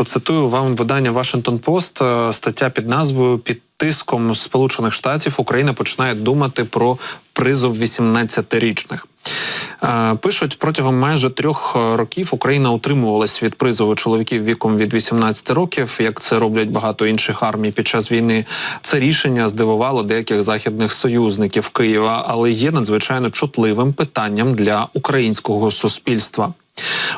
Процитую вам видання Washington Post, е, стаття під назвою Під тиском Сполучених Штатів Україна починає думати про призов 18-річних. Е, Пишуть протягом майже трьох е, років Україна утримувалась від призову чоловіків віком від 18 років, як це роблять багато інших армій під час війни. Це рішення здивувало деяких західних союзників Києва, але є надзвичайно чутливим питанням для українського суспільства.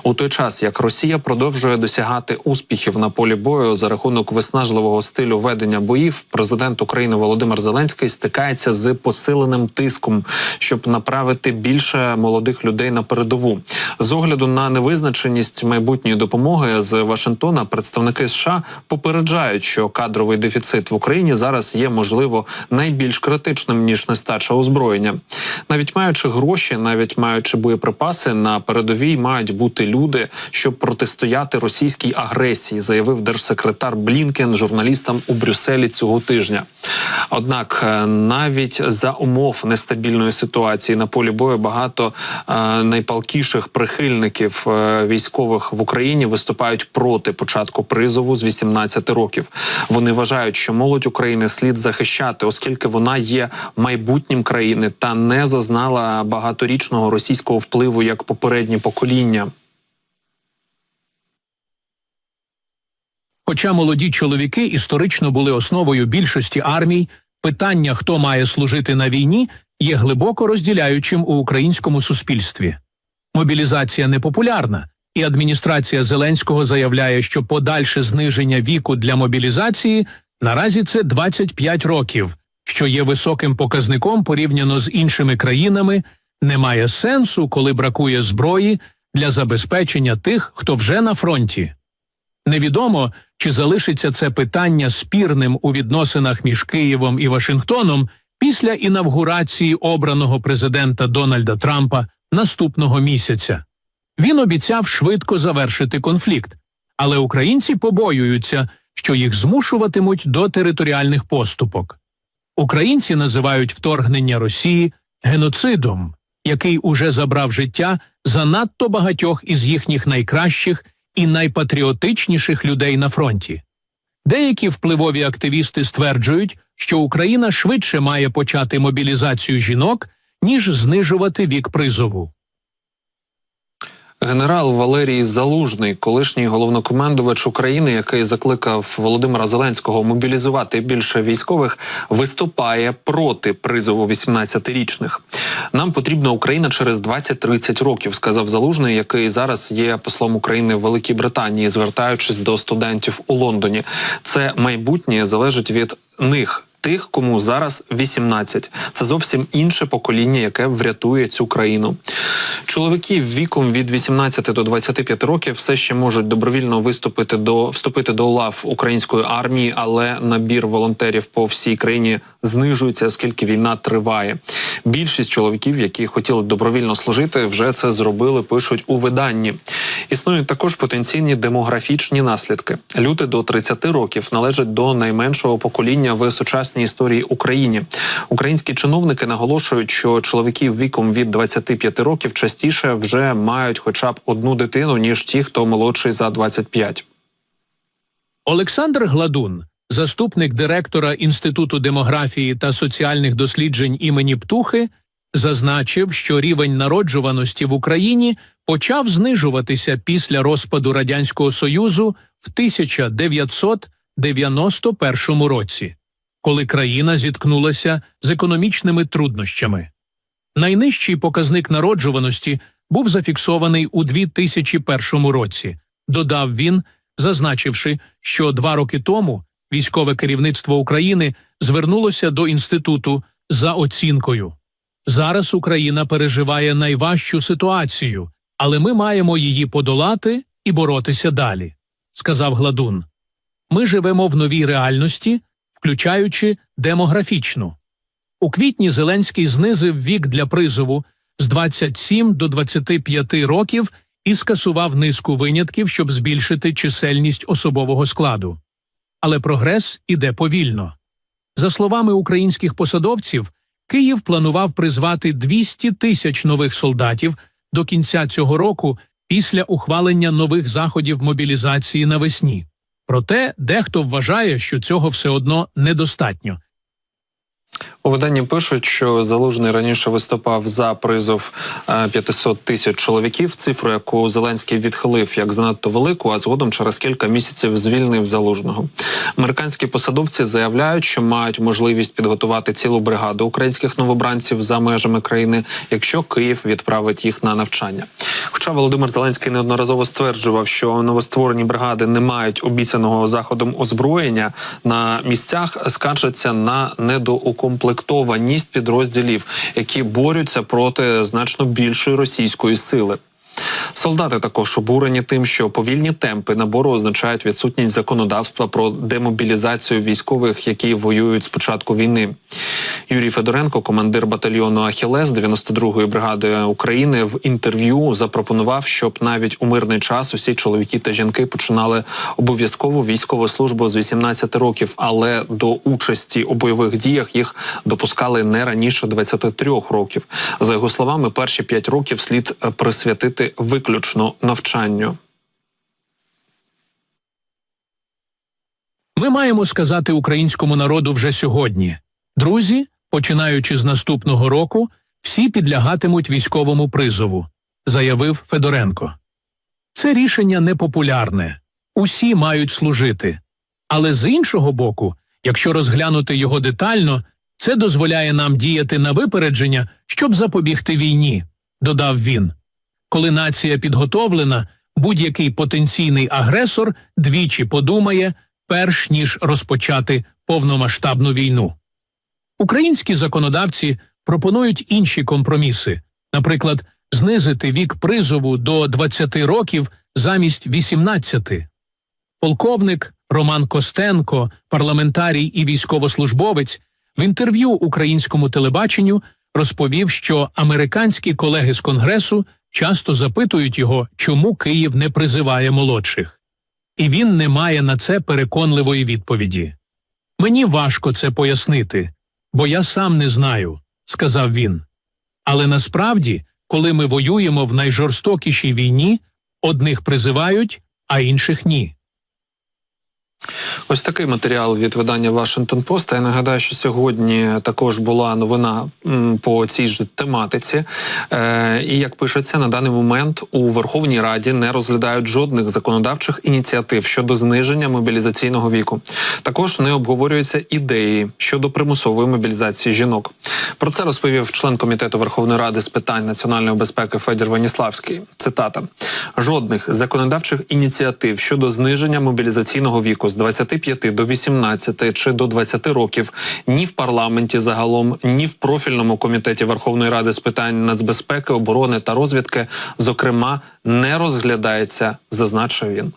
У той час як Росія продовжує досягати успіхів на полі бою за рахунок виснажливого стилю ведення боїв, президент України Володимир Зеленський стикається з посиленим тиском, щоб направити більше молодих людей на передову. З огляду на невизначеність майбутньої допомоги з Вашингтона, представники США попереджають, що кадровий дефіцит в Україні зараз є можливо найбільш критичним ніж нестача озброєння. Навіть маючи гроші, навіть маючи боєприпаси на передовій, мають бути люди, щоб протистояти російській агресії, заявив держсекретар Блінкен журналістам у Брюсселі цього тижня. Однак, е, навіть за умов нестабільної ситуації на полі бою багато е, найпалкіших прихильників е, військових в Україні виступають проти початку призову з 18 років. Вони вважають, що молодь України слід захищати, оскільки вона є майбутнім країни та не зазнала багаторічного російського впливу як попередні покоління. Хоча молоді чоловіки історично були основою більшості армій, питання, хто має служити на війні, є глибоко розділяючим у українському суспільстві. Мобілізація непопулярна, і адміністрація Зеленського заявляє, що подальше зниження віку для мобілізації наразі це 25 років, що є високим показником порівняно з іншими країнами, немає сенсу, коли бракує зброї для забезпечення тих, хто вже на фронті. Невідомо, чи залишиться це питання спірним у відносинах між Києвом і Вашингтоном після інавгурації обраного президента Дональда Трампа наступного місяця. Він обіцяв швидко завершити конфлікт, але українці побоюються, що їх змушуватимуть до територіальних поступок. Українці називають вторгнення Росії геноцидом, який уже забрав життя занадто багатьох із їхніх найкращих і найпатріотичніших людей на фронті. Деякі впливові активісти стверджують, що Україна швидше має почати мобілізацію жінок, ніж знижувати вік призову. Генерал Валерій Залужний, колишній головнокомандувач України, який закликав Володимира Зеленського мобілізувати більше військових, виступає проти призову 18-річних. Нам потрібна Україна через 20-30 років, сказав Залужний, який зараз є послом України в Великій Британії, звертаючись до студентів у Лондоні. Це майбутнє залежить від них. Тих, кому зараз 18. Це зовсім інше покоління, яке врятує цю країну. Чоловіки віком від 18 до 25 років все ще можуть добровільно виступити до вступити до лав української армії, але набір волонтерів по всій країні знижується, оскільки війна триває. Більшість чоловіків, які хотіли добровільно служити, вже це зробили. Пишуть у виданні. Існують також потенційні демографічні наслідки. Люди до 30 років належать до найменшого покоління в сучасній історії Україні. Українські чиновники наголошують, що чоловіків віком від 25 років частіше вже мають хоча б одну дитину ніж ті, хто молодший за 25. Олександр Гладун, заступник директора Інституту демографії та соціальних досліджень імені Птухи, зазначив, що рівень народжуваності в Україні почав знижуватися після розпаду Радянського Союзу в 1991 році, коли країна зіткнулася з економічними труднощами. Найнижчий показник народжуваності був зафіксований у 2001 році, додав він, зазначивши, що два роки тому військове керівництво України звернулося до інституту за оцінкою. Зараз Україна переживає найважчу ситуацію, але ми маємо її подолати і боротися далі, сказав Гладун. Ми живемо в новій реальності, включаючи демографічну. У квітні Зеленський знизив вік для призову з 27 до 25 років і скасував низку винятків, щоб збільшити чисельність особового складу. Але прогрес іде повільно. За словами українських посадовців, Київ планував призвати 200 тисяч нових солдатів до кінця цього року після ухвалення нових заходів мобілізації навесні. Проте дехто вважає, що цього все одно недостатньо. У виданні пишуть, що Залужний раніше виступав за призов е, 500 тисяч чоловіків, цифру, яку Зеленський відхилив як занадто велику, а згодом через кілька місяців звільнив залужного. Американські посадовці заявляють, що мають можливість підготувати цілу бригаду українських новобранців за межами країни, якщо Київ відправить їх на навчання. Хоча Володимир Зеленський неодноразово стверджував, що новостворені бригади не мають обіцяного заходом озброєння на місцях, скаржаться на недоукомплектованість підрозділів, які борються проти значно більшої російської сили. Солдати також обурені тим, що повільні темпи набору означають відсутність законодавства про демобілізацію військових, які воюють з початку війни. Юрій Федоренко, командир батальйону Ахілес 92-ї бригади України, в інтерв'ю запропонував, щоб навіть у мирний час усі чоловіки та жінки починали обов'язкову військову службу з 18 років, але до участі у бойових діях їх допускали не раніше 23 років. За його словами, перші 5 років слід присвятити виключно навчанню. Ми маємо сказати українському народу вже сьогодні. Друзі, починаючи з наступного року, всі підлягатимуть військовому призову, заявив Федоренко. Це рішення непопулярне. Усі мають служити. Але з іншого боку, якщо розглянути його детально, це дозволяє нам діяти на випередження, щоб запобігти війні, додав він. Коли нація підготовлена, будь-який потенційний агресор двічі подумає, перш ніж розпочати повномасштабну війну. Українські законодавці пропонують інші компроміси, наприклад, знизити вік призову до 20 років замість 18. Полковник Роман Костенко, парламентарій і військовослужбовець, в інтерв'ю українському телебаченню розповів, що американські колеги з Конгресу часто запитують його, чому Київ не призиває молодших. І він не має на це переконливої відповіді. Мені важко це пояснити, бо я сам не знаю, сказав він. Але насправді, коли ми воюємо в найжорстокішій війні, одних призивають, а інших ні. Ось такий матеріал від видання Вашингтон Пост. Я нагадаю, що сьогодні також була новина по цій же тематиці. Е, і як пишеться, на даний момент у Верховній Раді не розглядають жодних законодавчих ініціатив щодо зниження мобілізаційного віку. Також не обговорюються ідеї щодо примусової мобілізації жінок. Про це розповів член комітету Верховної Ради з питань національної безпеки Федір Ваніславський. Цитата: жодних законодавчих ініціатив щодо зниження мобілізаційного віку з 25 до 18 чи до 20 років ні в парламенті загалом, ні в профільному комітеті Верховної Ради з питань нацбезпеки, оборони та розвідки, зокрема, не розглядається, зазначив він.